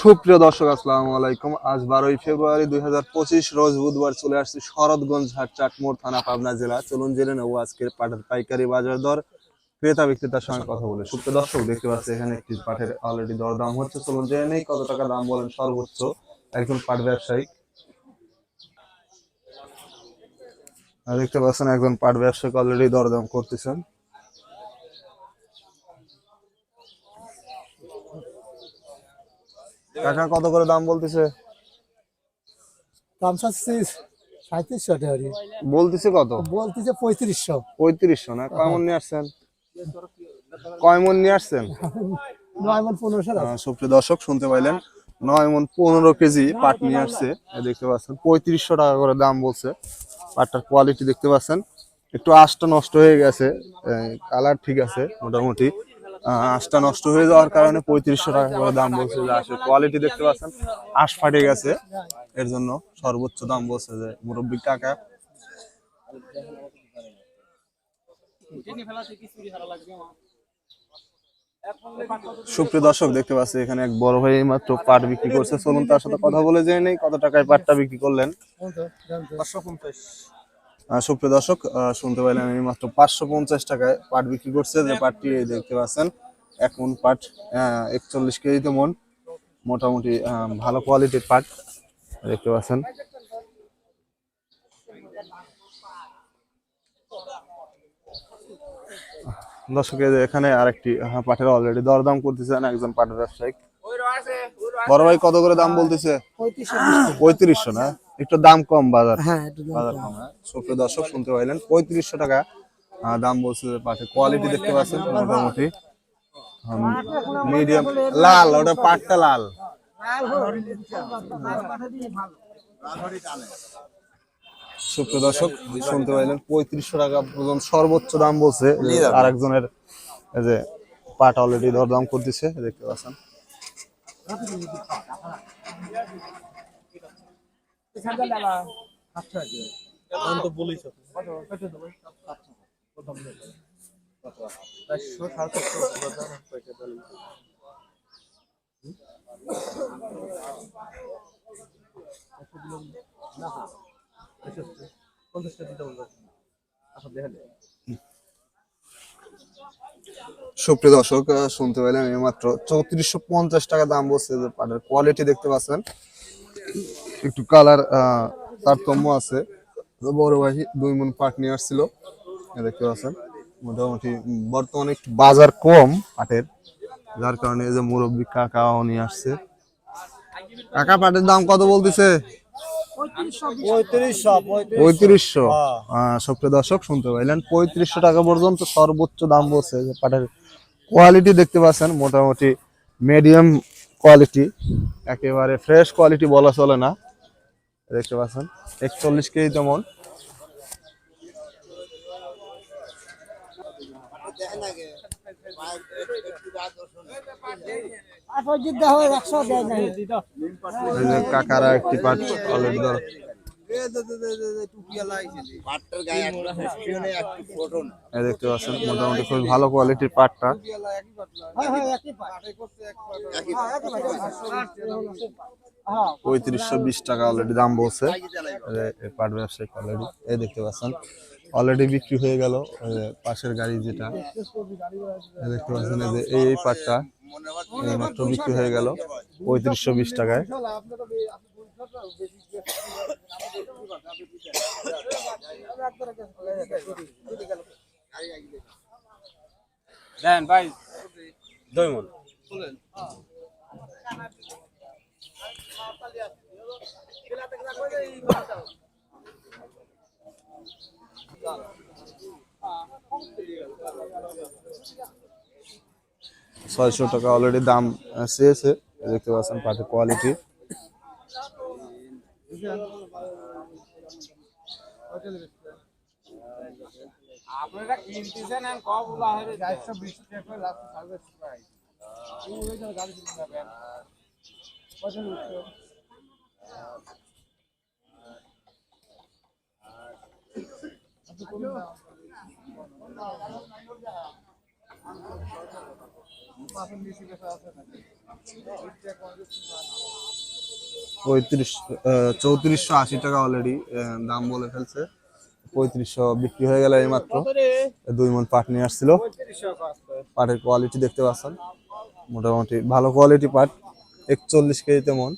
সুপ্রিয় দর্শক, আসসালামু আলাইকুম। আজ বারোই ফেব্রুয়ারি দুই হাজার পঁচিশ, রোজ বুধবার চলে আসছি শরৎগঞ্জ হাট চাটমোড় থানা, পাবনা জেলা। চলুন জেনে নেব আজকের পাটের পাইকারি বাজার দর। ক্রেতা বিক্রেতার সঙ্গে কথা বলে। সুপ্রিয় দর্শক, দেখতে পাচ্ছি এখানে একটি পাটের অলরেডি দর দাম হচ্ছে। চলুন জেনে নেই কত টাকা দাম বলেন সর্বোচ্চ। একজন পাট ব্যবসায়ী। দেখতে পাচ্ছেন একজন পাট ব্যবসায়িক অলরেডি দরদাম করতেছেন। কাকা কত করে দাম বলতেছে? দাম চাচ্ছি সাঁত্রিশশো টাকা বলতেছে কত? বলতেছে পঁয়ত্রিশশো। পঁয়ত্রিশশো না? কয় মন নিয়ে আসছেন? কয় মন নিয়ে আসছেন? সুপ্রিয় দর্শক শুনতে পাইলেন নয় মন পনেরো কেজি পাট নিয়ে আসছে। দেখতে পাচ্ছেন পঁয়ত্রিশশো টাকা করে দাম বলছে। পাটটার কোয়ালিটি দেখতে পাচ্ছেন। একটু আঁশটা নষ্ট হয়ে গেছে। কালার ঠিক আছে মোটামুটি। আঁশটা নষ্ট হয়ে যাওয়ার কারণে পঁয়ত্রিশশো টাকা করে দাম বলছে যে আঁশের কোয়ালিটি দেখতে পাচ্ছেন। আঁশ ফাটে গেছে। এর জন্য সর্বোচ্চ দাম বলছে যে মুরব্বী টাকা সুপ্রিয় দর্শক, দেখতে পাচ্ছি এখানে এক বড় ভাই মাত্র পাট বিক্রি করছে। চলুন তার সাথে কথা বলে জেনে নেই কত টাকায় পাটটা বিক্রি করলেন। সুপ্রিয় দর্শক শুনতে পাইলেন এই মাত্র পাঁচশো পঞ্চাশ টাকায় পাট বিক্রি করছে। যে পাটটি এই দেখতে পাচ্ছেন এক মন পাট একচল্লিশ কেজিতে মন মোটামুটি ভালো কোয়ালিটির পাট দেখতে পাচ্ছেন। দর্শক এই যে এখানে আরেকটি পাটের অলরেডি দরদাম করতেছেন একজন পাটের ব্যবসায়িক। বড় ভাই কত করে দাম বলতেছে? পঁয়ত্রিশশো না? একটু দাম কম বাজার। হ্যাঁ একটু দাম বাজার কম। কম হ্যাঁ। সুপ্রিয় দর্শক শুনতে পাইলেন পঁয়ত্রিশশো টাকা আহ, দাম বলছে যে পাটের কোয়ালিটি দেখতে পাচ্ছেন মোটামুটি। মিডিয়াম লাল ওটা পাটটা লাল। সুপ্রিয় দর্শক শুনতে পাইলেন পঁয়ত্রিশশো টাকা পর্যন্ত সর্বোচ্চ দাম বলছে। আর একজনের এই যে পাট অলরেডি দরদাম করতেছে দেখতে পাচ্ছেন। সুপ্রিয় দর্শক শুনতে পেলেন মাত্র চৌত্রিশশো পঞ্চাশ টাকা দাম বলছে যে পাটের। কোয়ালিটি দেখতে পাচ্ছেন। একটু কালার তারতম্য আছে। বড় ভাই দুই মন পাট নিয়ে আসছিল। দেখতে পাচ্ছেন মোটামুটি বর্তমানে একটু বাজার কম পাটের যার কারণে এই যে মুরব্বী কাকাও নিয়ে আসছে। কাকা পাটের দাম কত বলতেছে? পঁয়ত্রিশশো দর্শক শুনতে পাইলেন পঁয়ত্রিশশো টাকা পর্যন্ত সর্বোচ্চ দাম বলছে যে পাটের কোয়ালিটি দেখতে পাচ্ছেন মোটামুটি মিডিয়াম কোয়ালিটি একেবারে ফ্রেশ কোয়ালিটি বলা চলে না। দেখতে পাচ্ছেন একচল্লিশ কেজি তেমন কাকারা একটি পাট অলরেডি দেখতে পাচ্ছেন মোটামুটি খুবই ভালো কোয়ালিটির পাটটা। হ্যাঁ হ্যাঁ। হ্যাঁ। হ্যাঁ পঁয়ত্রিশশো বিশ টাকা অলরেডি দাম বলছে। এই পাট ব্যবসায়িক অলরেডি এই দেখতে পাচ্ছেন অলরেডি বিক্রি হয়ে গেল পাশের গাড়ি যেটা। দেখতে পাচ্ছেন এই যে এই এই পাটটা মাত্র বিক্রি হয়ে গেল পঁয়ত্রিশশো বিশ টাকায়। দেন ভাই। দুই মন ছয়শো টাকা অলরেডি দাম চেয়েছে দেখতে পাচ্ছেন পাটের কোয়ালিটি আপনারা কিনতেছেন আর কব বলা হবে চারশো বিশ টাকা করে লাস্ট সার্ভিস প্রাইস গাড়ি কিনে যাবেন পঁয়ত্রিশ চৌত্রিশশো আশি টাকা অলরেডি দাম বলে ফেলছে। পঁয়ত্রিশশো বিক্রি হয়ে গেল এইমাত্র। দুই মন পাট নিয়ে আসছিল। পাটের কোয়ালিটি দেখতে পাচ্ছেন। মোটামুটি ভালো কোয়ালিটি পাট। একচল্লিশ কেজিতে মন।